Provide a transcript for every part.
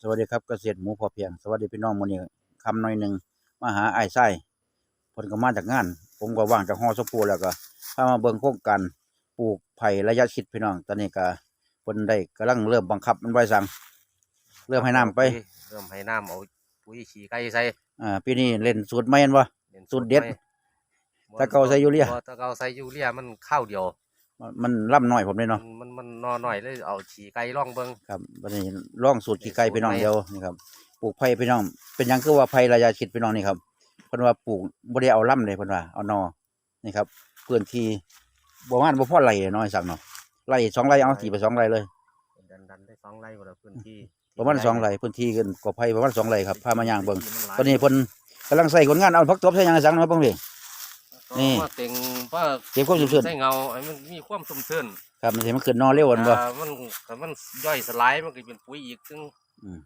สวัสดีครับเกษตรหมูพอเพียง สวัสดีพี่น้องมื้อนี้คำหน่อยหนึ่งมาหาอ้ายไส้เพิ่นก็มาจากงาน ผมก็ว่างจากฮอสปูแล้วก็พามาเบิ่งโครงการปลูกไผ่ระยะชิดพี่น้อง ตอนนี้ก็เพิ่นได้กำลังเริ่มบังคับมันไว้สั่งเริ่มให้น้ำไปเริ่มให้น้ำเอาปุ๋ยขี้ไก่ใส่อ่าปีนี้เล่นสูตรใหม่เห็นบ่ล่นสูตรเด็ดไว้ตะเกาใส่ยูเรีย บ่ตะเกาใส่ยูเรียมันข้าวเดียว มันล่ำน้อยผมเลยเนาะมันมันนอหน่อยเลยเอาขี้ไก่ล่องเบิ่งครับวันนี้ลองสูตรขี้ไก่พี่น้องสูตรใหม่เดียวนี่ครับปลูกไผ่พี่น้อง เป็นหยังคือว่าไผ่ระยะชิดพี่น้องนี่ครับเพิ่นว่าปลูกบ่ได้เอาล่ำเลยเพิ่นว่าเอานอนี่ครับพื้นที่บ่ประมาณบ่พอไร่น้อยสักเนาะไร่สองไร่เอาตีไปสองไร่เลยดันดันได้สองไร่หมดแล้วพื้นที่ประมาณสองไร่พื้นที่กันกว่าไผ่ประมาณสองไร่ครับพามาย่างเบิ่งพื้ที่มัหลายตอนนี้เพิ่นกำลังใส่คนงานเอาพักตบใส่หยังไงสังเนาะเบิ่งดิ นี่ว่าเต็งว่าเก็บความชุ่มชื้นใส่เงาไอ้มันมีความชุ่มชื้นครับมันสิมันขึ้นนอเร็วอันบ่ อ่ามันถ้ามันย่อยสลายมันก็เป็นปุ๋ยอีกซึ่งอืม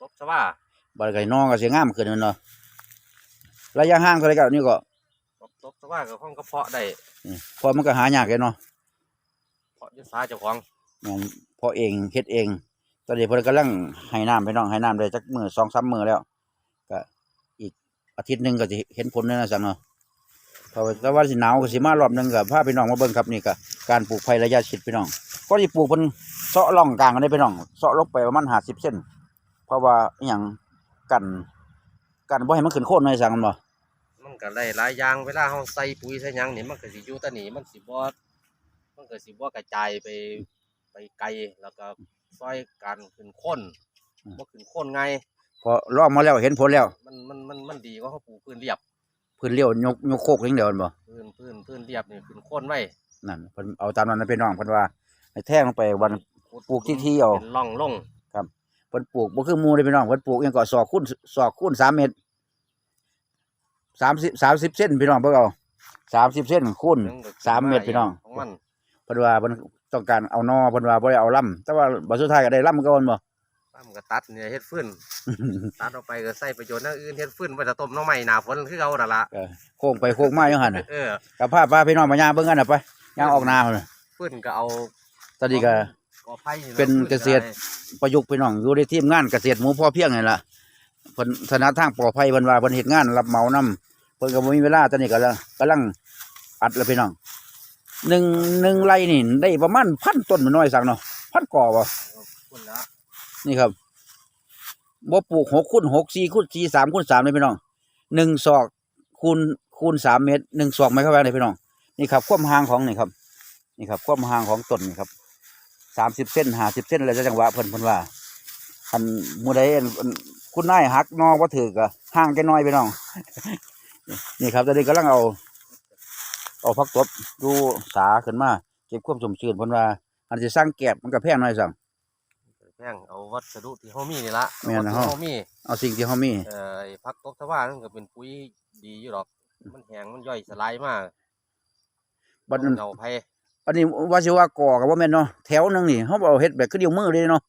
ตบซะว่าบัดก็นอก็สิงามขึ้นนั่นเนาะระยะห่างเท่าไหร่ก็นี่ก็ตบตบซะว่าก็ห้องกระเพาะได้นี่พอมันก็หายากเลยเนาะเพาะยศาเจ้าของแม่นพอเองเฮ็ดเอง ตอนนี้เพิ่นกำลังให้น้ำไปน้องให้น้ำได้จักมื้อ2 3มื้อแล้วก็อีกอาทิตย์หนึงก็สิเห็นผลแล้วนะสังเนาะ เพราะว่าแต่ว่าสิหนาวก็สิมารอบหนึงก็พาพี่น้องมาเบิ่งครับนี่ก็การปลูกไผ่ระยะชิดพี่น้อง ก็สิปลูกเพิ่นเซาะร่องกลางกันได้พี่น้องเซาะลงไปประมาณ50เซนเพราะว่าอหยังกันกันบ่ให้มันขึ้นโคนในสังกันบ่มันก็ได้หลายอย่างเวลาเราใส่ปุ๋ยใส่หยังนี่มันก็สิอยู่แตะนี่มันสิบ่มันก็สิบ่กระจายไปไปไกลแล้วก็ซอยการขึ้นโคนบ่ขึ้นโคนไงายพอลองมาแล้วเห็นผลแล้ว มันมันมันมันดีกว่าเขาปลูกพื้นเรียบ พื้นเลี้ยวยกยกโคกอย่างเดียวนั่นบ่พื้นพื้นพื้นเรียบนี่ขึ้นโคนไว้นั่นเพิ่นเอาตามนั้นนะพี่น้องเพิ่นว่าให้แท่งลงไปวันปลูกที่ที่เอา เป็นร่องลงเพิ่นปลูกบ่คือหมู่เด้พี่น้องเพิ่นปลูกอิหยังก็ศอกคูณศอกคูณ3เมตร30 30เซนพี่น้องเบิ่งเอา30เซนคูณถึงก็ขึ้นสามเมตรพี่น้อง ของมัน เพิ่นว่าเพิ่นต้องการเอานอเพิ่นว่าบ่ได้เอาลำแต่ว่าบัดสุดท้ายก็ได้ลำก็บ่ ตามก็ตัดเนี่ยเฮ็ดฟืนตัดออกไปก็ใส่ประโยชน์อย่างอื่นเฮ็ดฟืนไว้จะต้มหน้ำใหม่หน้าฝนคือเก่านั่นล่ะเออโค้งไปโค้งมาอยู่หั่นน่ะเออกับพาพาพี่น้องมาย่างเบิ่งกันน่ะไปย่างออกนาพุ่นน่ะฟืนก็เอาตอนนี้ก็ กอไผ่นี่ล่ะเป็นฟืเกษตร ประยุกต์พี่น้องอยู่ในทีมงานเกษตรหมูพอเพียงนี่ล่ะเพิ่นถนัดทางปลอดภัยเพิ่นว่าเพิ่นเฮ็ดงานรับเหมานํเพิ่นก็บ่มีเวลาตอนนี้ก็กำลังกำลังอัดแล้วพี่น้องหนึ่งหนึ่งไร่นี่ได้ประมาณพันต้นมันน้อยสักเนาะพันก่อบ่ ฝุ่นละ นี่ครับบ่ปลูกหกคูณหกสี่คูณสี่สามคูณสามเลยพี่น้องหนึ่งศอกคูณคูณสามเมตรหนึ่งศอกไหมครับว่าเลยพี่น้องนี่ครับความห่างของนี่ครับ นี่ครับความห่างของต้นนี่ครับสามสิบเส้นห้าสิบเส้นอะไรจังหวะเพิ่นเพิ่นว่าอันมู่ใดอันอันคุณนายหักนอบ่าถือก็ห่างแค่น้อยพี่น้อง นี่ครับตอนนี้กำลังเอา เอาพักตบดูสาขึ้นมาเก็บความสมชื้นเพิ่นว่า อันสิสร้างแกบมันก็แพงหน่อยสั่ง แพงเอาวัสดุที่เฮามีนี่ละแม่นนะ เอาวัสดุเฮาเฮามีเอาสิ่งที่เฮามี เอ่อไอ้ผักตบชวานั่นก็เป็นปุ๋ยดีอยู่ดอก มันแห้งมันย่อยสลายมากบัดนั้นเงาไผ่อันนี้ว่าสิว่าก่อก็บ่แม่นเนาะแถวหนึงนี่เฮาบ่เอาเฮ็ดแบบคือเดียวมือเลยเนาะ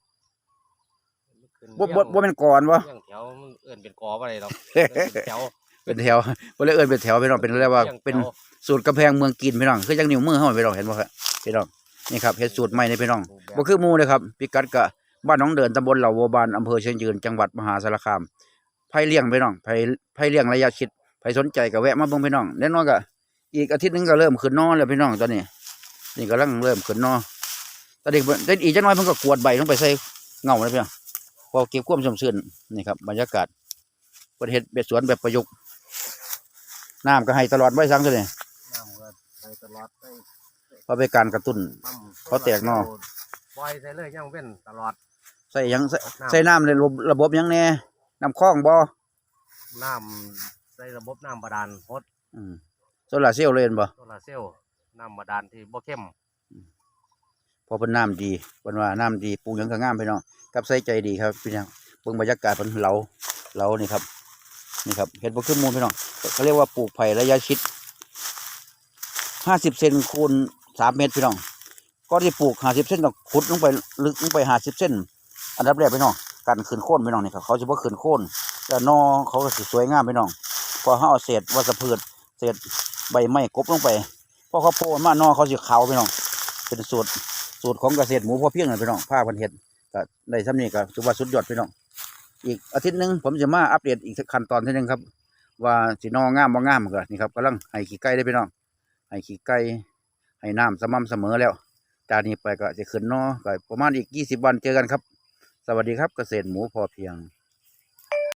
ขึ้นบ่บ่เลี้ยงบ่แม่นก่อนบ่เลี้ยงแถวมันเอื้อนเป็นกอบ่ได้ดอกเอิ้นเป็นแถวเป็นแถวบ่เลยเอิ้นเป็นแถวพี่น้องเป็นเรียกว่าลี้ยงเป็นแถวสูตรกำแพงเมืองกินพี่น้องคือจังนิ้วมือเฮาพี่น้องเห็นบ่ครับพี่น้องนี่ครับเฮ็ดสูตรใหม่นี่พี่น้องบ่คือหมู่เลยครับพิกัดก็ บ้านหนองเดินตำบลเหล่าวัวบานอำเภอเชียงยืนจังหวัดมหาสารคามไผเลี้ยงพี่น้องไผไผเลี้ยงระยะชิดไผสนใจก็แวะมาเบิ่งพี่น้องแน่นอนก็อีกอาทิตย์หนึงก็เริ่มขึ้นนอแล้วพี่น้องตอนนี้ นี่กำลังเริ่มขึ้นนอตอนนี้เพิ่นเดี๋ยวอีกจักหน่อยเพิ่นก็กวดใบลงไปใส่เงาเลยพี่น้องพอเก็บความชุ่มชื้นนี่ครับบรรยากาศเพิ่นเฮ็ดแบบสวนแบบประยุกต์น้ำก็ให้ตลอดไว้ซังตัวนี้น้ำก็ใส่ตลอดใส่เพราะเป็นการกระตุ้นปั๊มเขาแตกหน่อปล่อยใส่เลยยังเว้นตลอด ใส่หยังใส่น้ำใส่น้ำในระบบระบบหยังแน่น้ำคลองบ่น้ำใส่ระบบน้ำบาดาลฮดอืมโซลาร์เซลล์เลยเห็นบ่โซลาร์เซลล์น้ำบาดาลที่บ่เข้มเพอเป็นน้ำดีเพิ่นว่าน้ำดีปลูกหยังก็งามพี่น้องกับใส่ใจดีครับพี่น้องเบิ่งบรรยากาศเพิ่นเหลาเหลานี่ครับนี่ครับเฮ็ดบ่คือหมู่พี่น้องเขาเรียกว่าปลูกไผ่ระยะชิด50เซนคูณ3เมตรพี่น้องก่อนที่ปลูก50เซนต้องขุดลงไปลึกลงไป50เซน อันดับแรกพี่น้องการขืนโค่นไปน้องนี่ครับเขาจะว่าขืนโค่นแต่วนอเขาสวยงามไปน้องพอเขาเอาเศษวัสพืชเศษใบไม้กบลงไปพอเขาโพนมานอเขาสีขาวไปน้องเป็นสูตรสูตรของเกษตรหมูพ่อเพียงเลยพี่น้องผ้าพันเห็ดก็ได้ทำนี่ก็ถือว่าสุดยอดไปน้องอีกอาทิตย์หนึ่งผมจะมาอัปเดตอีกขั้นตอนทีหนึ่งครับ ว่าสีนองามบ่งามกันนี่ครับกำลังให้ขี้ไก่ได้ไปน้องให้ขี้ไก่ให้น้ำสม่ำเสมอแล้วจากนี้ไปก็จะขึ้นนอก็ประมาณอีกยี่สิบวันเจอกันครับ สวัสดีครับเกษตรหมูพอเพียง